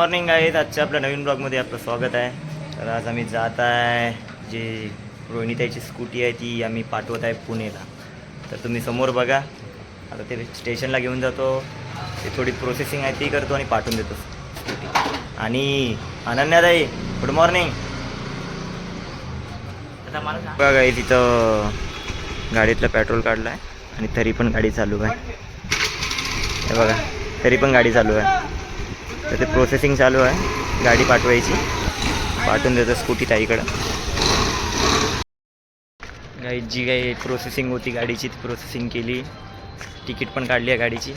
Morning आहेत आजच्या आपल्या नवीन ब्लॉगमध्ये आपलं स्वागत आहे. तर आज आम्ही जात आहे जी रोहिणीताईची स्कूटी आहे ती आम्ही पाठवत आहे पुणेला. तर तुम्ही समोर बघा. आता ते स्टेशनला घेऊन जातो. ते थोडी प्रोसेसिंग आहे ती करतो आणि पाठवून देतो स्कूटी आणि अनन्याताई गुड मॉर्निंग बघा तिथं गाडीतलं पेट्रोल काढलं आहे आणि तरी पण गाडी चालू आहे. बघा तरी पण गाडी चालू आहे. तर ते प्रोसेसिंग चालू आहे. गाडी पाठवायची. पाठवून देतो स्कूटी ताईकडं. गाई जी काही प्रोसेसिंग होती गाडीची ती प्रोसेसिंग केली. तिकीट पण काढली आहे गाडीची.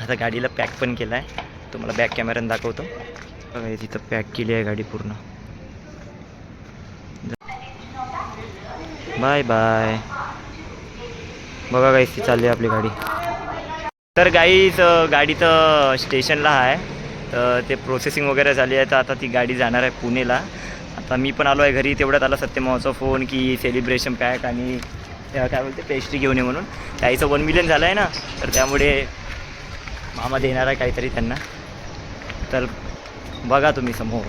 आता गाडीला पॅक पण केला आहे तुम्हाला बॅक कॅमेऱ्यानं दाखवतो. बघा तिथं पॅक केली आहे गाडी पूर्ण. बाय बाय बघा गाईस ती चालली आहे आपली गाडी. तर गाईच गाडी तर स्टेशनला आहे. तर ते प्रोसेसिंग वगैरे झाली आहे. तर आता ती गाडी जाणार आहे पुणेला. आता मी पण आलो आहे घरी. तेवढ्यात आला सत्यमावाचा फोन की सेलिब्रेशन पॅक आणि काय बोलते पेस्ट्री घेऊन ये म्हणून. त्याचं वन मिलियन झालं आहे ना. तर त्यामुळे मामा देणार आहे काहीतरी त्यांना. तर बघा तुम्ही समोर.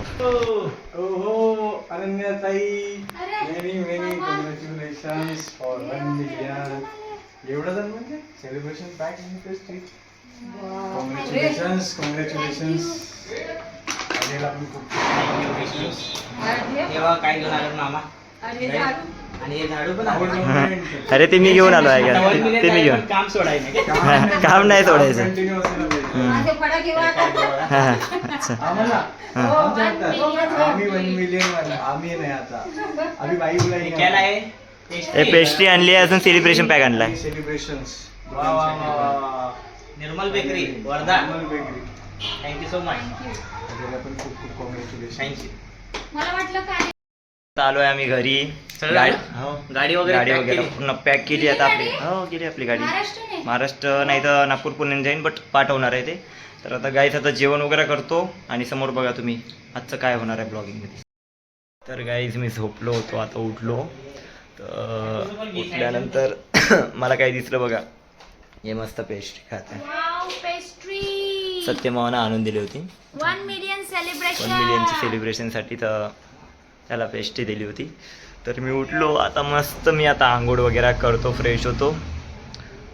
ओहो अनन्याताई many many congratulations for one million एवढं जण म्हणजे सेलिब्रेशन पॅक खूप कॉंग्रॅच्युलेशन्स तेव्हा काय घेऊन आलो मामा. आणि हे झाडू. पण. अरे ते मी घेऊन आलो आहे का? ते मी घेऊन. काम सोडायचं काम नाही. सोडायचं. पेस्ट्री आणली आहे अजून सेलिब्रेशन पॅक आणला आहे Nirmal bakery Wardha. Bakery. Thank you so much त्याला पण खूप खूप कॉंग्रॅच्युलेशन थँक्यू मला वाटलं काय? आता आलोय आम्ही घरी. गाडी? हो. गाडी वगैरे गाडी pack वगैरे. केली? पूर्ण पॅक केली आता आपली. गाडी? हो गेली आपली गाडी. महाराष्ट्र महाराष्ट्र नाही तर नागपूर पुणे जाईन बट पाठवणार आहे ते. तर आता गाईच आता जेवण वगैरे करतो आणि समोर बघा तुम्ही आजचं काय होणार आहे ब्लॉगिंगमध्ये तर गाईज मी झोपलो होतो आता उठलो. तर उठल्यानंतर मला काय दिसलं बघा. हे मस्त पेस्ट्री खात आहे वाव पेस्ट्री सत्यमावानं आणून दिली होती. वन मिलियन सेलिब्रेशन वन मिलियनची सेलिब्रेशनसाठी तर त्याला पेस्ट्री दिली होती. तर मी उठलो आता मस्त मी आता आंघोळ वगैरे करतो फ्रेश होतो.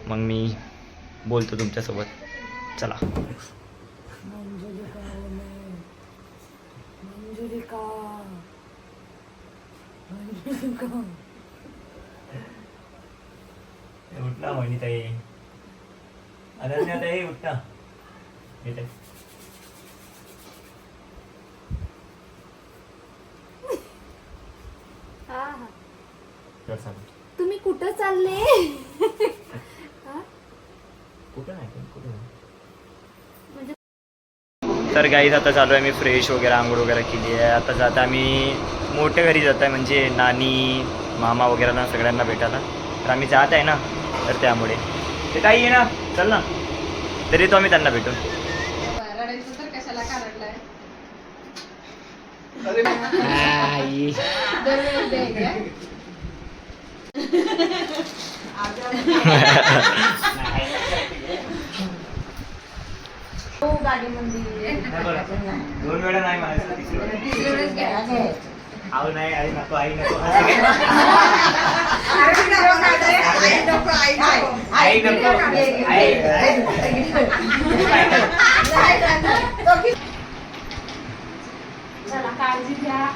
मग मी बोलतो तुमच्यासोबत. चला. उठला म्हणी ताई उठा. येते प्रसाद तुम्ही कुठं चालले? कुठं नाही पण कुठं नाही. तर गाईज आता चालू आहे मी फ्रेश वगैरे आंघोळ वगैरे केली आहे. आता जाता आम्ही मोठ्या घरी जात आहे म्हणजे नानी मामा वगैरेला सगळ्यांना भेटायला. तर आम्ही जात आहे ना तर त्यामुळे. ते काही आहे ना चल ना. तरी तो आम्ही त्यांना भेटू. दोन वेळा नाही म्हणायचं. आऊ नाही आई नको आई नको. आई नको आई चला काळजी घ्या.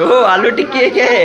ओ आलू टिक्की आहे.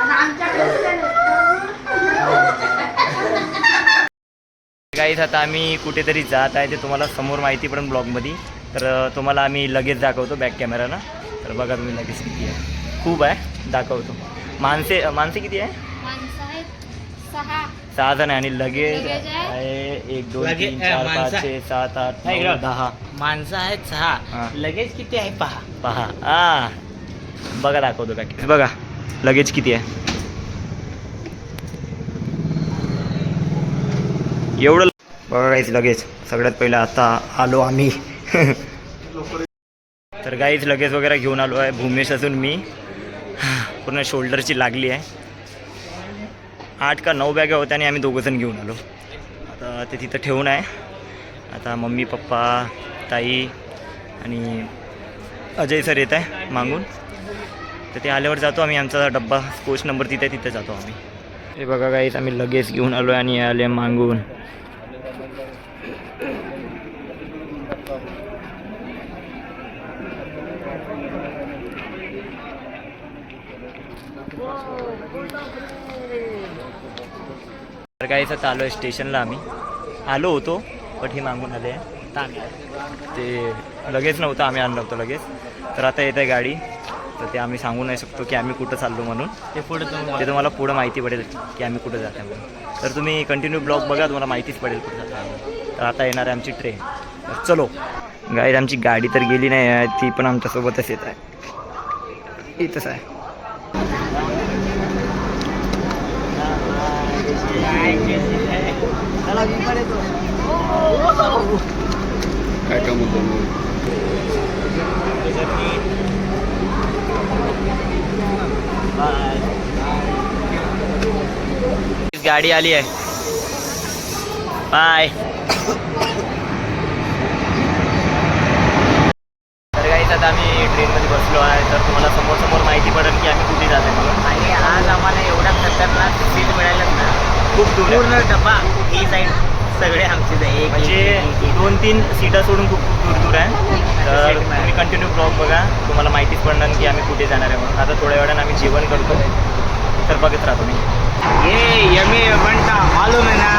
गाईज आता आम्ही कुठेतरी जात आहे ते तुम्हाला समोर माहिती पडेल ब्लॉगमध्ये. तर तुम्हाला आम्ही लगेच दाखवतो बॅक कॅमेरानं तर बघा तुम्ही लगेच किती आहे. खूप आहे दाखवतो. माणसे माणसे किती आहे? सहा. सहा जण आहे आणि लगेच लगेज आहे? एक दोन तीन चार पाच छे सात आठ. दहा. माणसं आहेत हा. सहा लगेच किती आहे? पहा. पहा. आ. बघा दाखवतो पॅकेज बघा लगेच किती आहे. एवढं बघा गाईच लगेच. सगळ्यात पहिलं आता आलो आम्ही. तर गाईच लगेच वगैरे घेऊन आलो आहे. भूमेश असून मी. पूर्ण शोल्डरची लागली आहे. आठ का नऊ बॅगा होत्या आणि आम्ही दोघंजण घेऊन आलो. आता ते तिथं ठेवून आहे. आता मम्मी पप्पा ताई आणि अजय सर येत आहे मागून. तर ते आल्यावर जातो आम्ही. आमचा डब्बा कोच नंबर तिथे तिथे जातो आम्ही. हे बघा गाईच आम्ही लगेच घेऊन आलो आहे आणि आले मागून. आता आलो आहे स्टेशनला आम्ही. आलो होतो बट हे मागून आले. ते लगेच नव्हतं आम्ही आणलं होतं लगेच. तर आता येत आहे गाडी. तर ते आम्ही सांगू नाही शकतो की आम्ही कुठं चाललो म्हणून. ते पुढे ते तुम्हाला पुढं माहिती पडेल की आम्ही कुठं जात आहे म्हणून. तर तुम्ही कंटिन्यू ब्लॉग बघा तुम्हाला माहितीच पडेल कुठं जात. तर आता येणार आहे आमची ट्रेन तर चलो. गाडी आमची गाडी तर गेली नाही आहे. ती पण आमच्यासोबतच येत आहे. इथंच आहे. काय काम होतं गाडी आली आहे. बाय आता आम्ही ट्रेनमध्ये बसलो आहे. तर तुम्हाला समोर समोर माहिती पडेल की आम्ही कुठे जात आहे म्हणून. आणि आज आम्हाला एवढा खतरनाक सीट मिळालं ना खूप दूर आहे. पूर्ण डबा ही साईड सगळे आमचे एक म्हणजे दोन तीन सीटा सोडून खूप खूप दूर दूर आहे. तर तुम्ही कंटिन्यू ब्लॉग बघा. तुम्हाला माहितीच पडणार की आम्ही कुठे जाणार आहे म्हणून. आता थोड्या वेळानं आम्ही जेवण करतो. तर बघत राहतो मी ये यमी बनता मालूम है ना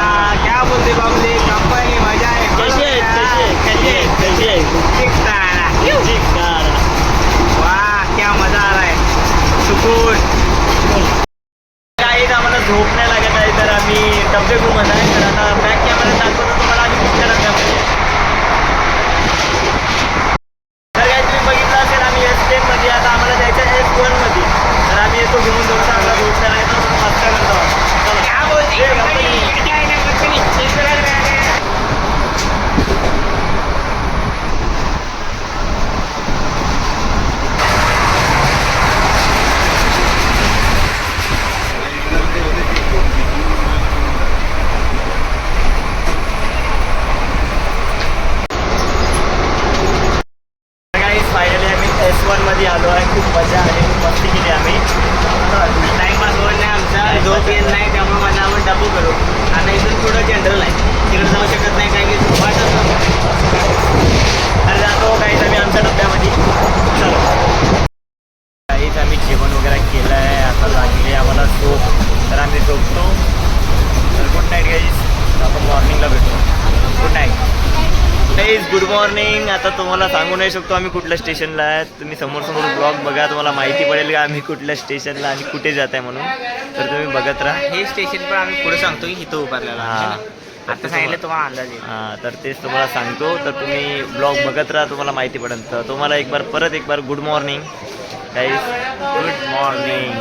क्या बोलते बाबूले कंपनी मजा है? कशी आहे कशी आहे कशी आहे कशी आहे चिकटाना. चिकदार. वाह क्या मजा आ रहा है सुकून काही आम्हाला झोप नाही लागत आहे तर आम्ही डबे घुमत आहे तर आता बॅक कॅमेरा दाखवतो तुम्हाला आम्ही कुठच्या डब्यामध्ये आहे. तर काही तुम्ही बघितलं असेल आम्ही एस टेनमध्ये आता आम्हाला जायचं आहे एस वनमध्ये तर आम्ही येतो घेऊन थोडंसं आम्हाला झोप नाही लागत आहे, म्हणून मस्त करतो चला. क्या बोलते ये कंपनी कंपनी. क्या है ना कंपनी चिकन लग रहा है गाईज फायनली आम्ही एस वनमध्ये आलो आहे खूप मजा आली खूप मस्ती केली आम्ही टाइमपास होत नाही आमचा झोप येत नाही त्यामुळे माझा आपण डबू करू आता इथून थोडं जनरल आहे तिकडे जाऊ शकत नाही कारण की वाटत तर जातो काहीच आम्ही आमच्या डब्यामध्ये चलो काहीच आम्ही जेवण वगैरे केलं आहे आता लागले आम्हाला झोप तर आम्ही झोपतो तर गुड नाईट गाईज आपण मॉर्निंगला भेटू good night guys good morning आता तुम्हाला सांगू नाही शकतो आम्ही कुठल्या स्टेशनला आहे. तुम्ही समोर समोर ब्लॉग बघा तुम्हाला माहिती पडेल का आम्ही कुठल्या स्टेशनला आणि कुठे जात आहे म्हणून. तर तुम्ही बघत राहा. हे स्टेशन पण आम्ही पुढे सांगतो की इथं उभारलेला हा. आता सांगितलं तुम्हाला अंदाज येईल. हां तर तेच तुम्हाला सांगतो. तर तुम्ही ब्लॉग बघत राहा तुम्हाला माहिती पडेल. तर तुम्हाला एक बार परत एक बार good morning guys good morning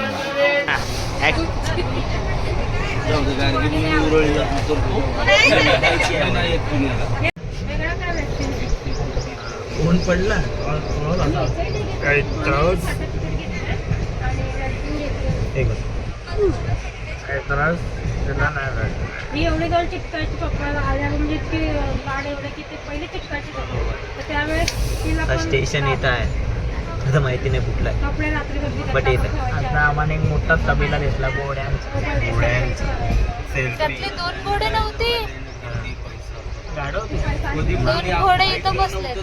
ऊन पडलं. काही त्रास? मी एवढे चिटकायची पप्पाला आल्या म्हणजे इतकी लाड एवढे की ते पहिले चिटकायचे तर त्यावेळेस तिला पण स्टेशन येत आहे. आता माहिती नाही कुठलं. आहे कपडे रात्री बदली But येत. आता आम्हाला एक मोठा तबेला दिसला गोड्यांचा. त्यातले दोन घोडे नव्हते. गाडो दोन घोडे इथं बसले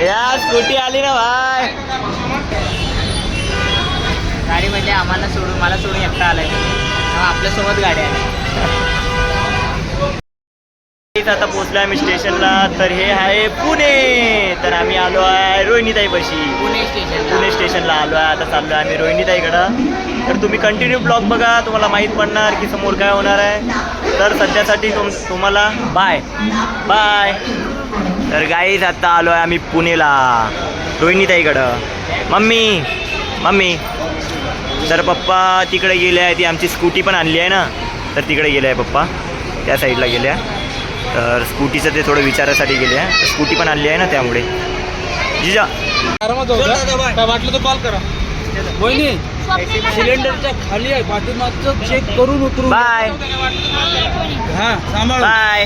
या स्कूटी आली ना भाई. आम्हाला सोडून मला सोडून एकटा आलाय. तुम्ही आपल्यासोबत आहे इथं आता पोहोचलो आम्ही स्टेशनला. तर हे आहे पुणे. तर आम्ही आलो आहे रोहिणीताईपाशी. पुणे स्टेशन पुणे स्टेशनला आलो आहे. आता चाललो आहे आम्ही रोहिणीताईकडं. तर तुम्ही कंटिन्यू ब्लॉग बघा. तुम्हाला माहीत पडणार की समोर काय होणार आहे. तर सध्यासाठी तुम तुम्हाला बाय बाय तर गाईज आता आलो आहे आम्ही पुणेला. रोहिणीताईकडं. Mummy mummy. तर पप्पा तिकडे गेले आहे ती आमची स्कूटी पण आणली आहे ना? तर तिकडे गेले आहे पप्पा. त्या साईडला गेले आहे. तर स्कूटीचं ते थोडं विचारासाठी गेले आहे. तर स्कूटी पण आणली आहे ना त्यामुळे. जिजा. आरामात जाऊ का? काय वाटलं तर कॉल करा. वहिनी सिलेंडरच्या खाली आहे. पाठीमागचं चेक करून उतरून बाय हा सांभाळ बाय